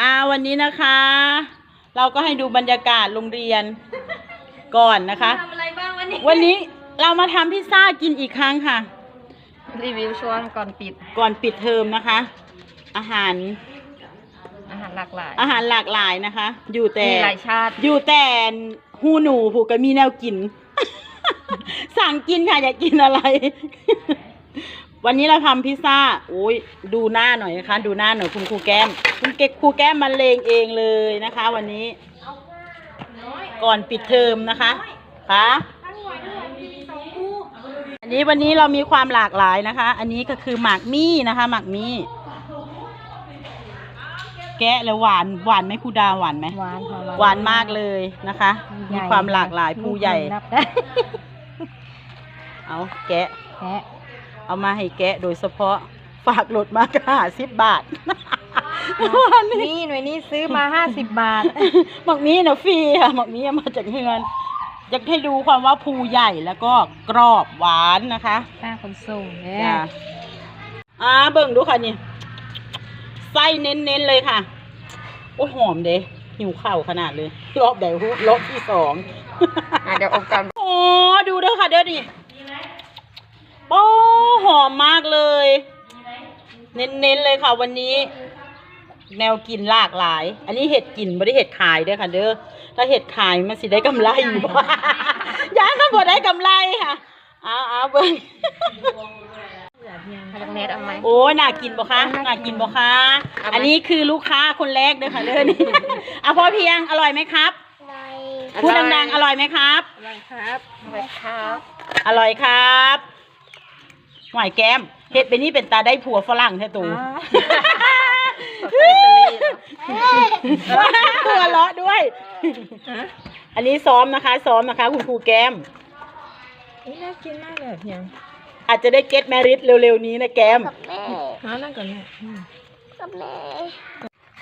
อ่าวันนี้นะคะ เราก็ให้ดูบรรยากาศโรงเรียนก่อนนะคะ ทำอะไรบ้างวันนี้วันนี้เรามาทำพิซซ่ากินอีกครั้งค่ะ รีวิวช่วงก่อนปิดก่อนปิดเทอมนะคะ อาหารอาหารหลากหลายอาหารหลากหลายนะคะ อยู่แต่ มีหลายชาติอยู่แต่หูหนูผูกก็มีแนวกิน สั่งกินค่ะอยากกินอะไร วันนี้เราทำพิซซ่าโอ้ยดูหน้าหน่อยนะคะ ดูหน้าหน่อยคุณครูแก้ม คุณเก็กครูแก้มมาเลงเองเลยนะคะ วันนี้ ก่อนปิดเทอมนะคะค่ะอันนี้วันนี้เรามีความหลากหลายนะคะ อันนี้ก็คือหมากมี่นะคะ หมากมี่แกะแล้วหวานหวานไหมครูดาหวานไหมหวานค่ะหวานมากเลยนะคะ มีความหลากหลายภูใหญ่นับได้เอาแกะแพะ เอามาให้แกะโดยเฉพาะฝากรถมากห้าสิบบาทวันนี้นี่หน่วยนี้ซื้อมาห้าสิบบาท หมักมีนะฟรีค่ะหมักมีเอามาจากเฮือนอยากให้ดูความว่าภูใหญ่แล้วก็กรอบหวานนะคะค่าขนส่งเนี่จ้ะอ่าเบิ่งดูค่ะนี่ไส้เน้นๆเลยค่ะ โอ้ยหอมเด้หิวข้าวขนาดเลย รอบใดฮุรอบที่สอง อะเดี๋ยวอบกัน โอ้ ดูเด้อค่ะเด้อนี่ โอ้หอมมากเลย เน้นๆเลยค่ะวันนี้ แนวกินหลากหลาย อันนี้เห็ดกินไม่ได้เห็ดขายเด้อค่ะ เด้อถ้าเห็ดขายมันสิได้กำไรอยู่บ่ย้ายมันบ่ได้กำไรค่ะอ้าวอ้าวเบิ่งพลังเน็ตเอาไหมโอ้ยน่ากินบ่คะน่ากินบ่คะเอาไหมอันนี้คือลูกค้าคนแรกเด้อค่ะเด้อนี่เอาพอเพียงอร่อยไหมครับพูดดังๆ อร่อยไหมครับ อร่อยครับ อร่อยครับ อร่อยครับ หวายแก้มเฮ็ดเป็นนี่เป็นตาได้ผัวฝรั่งแท้ตูตัวเลาะด้วย อันนี้ซ้อมนะคะ ซ้อมนะคะ คุณครูแก้มนี่น่ากินมากเลยเพียงอาจจะได้เก็ตแมริทเร็วๆนี้นะแก้มน้านั่งก่อนแม่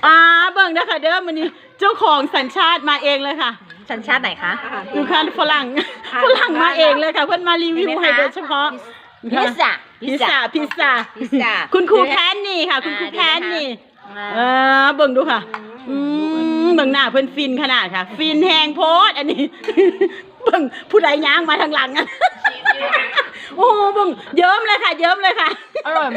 อ่าเบิ่งนะคะเด้อมันนี้เจ้าของสัญชาติมาเองเลยค่ะ สัญชาติไหนคะคือคันฝรั่งฝรั่งมาเองเลยค่ะ เพื่อนมารีวิวให้โดยเฉพาะ พิซซ่าพิซซ่าพิซซ่าพิซซ่าคุณครูแพนนี่ค่ะ คุณครูแพนนี่เออเบิ่งดูค่ะ อืมเบิ่งหน้าเพิ่นฟินขนาดค่ะ ฟินแหงโพดอันนี้เบิ่งผู้ใดย่างมาทางหลังอะโอ้โหเบิ่งเยิ้มเลยค่ะ เยิ้มเลยค่ะอร่อย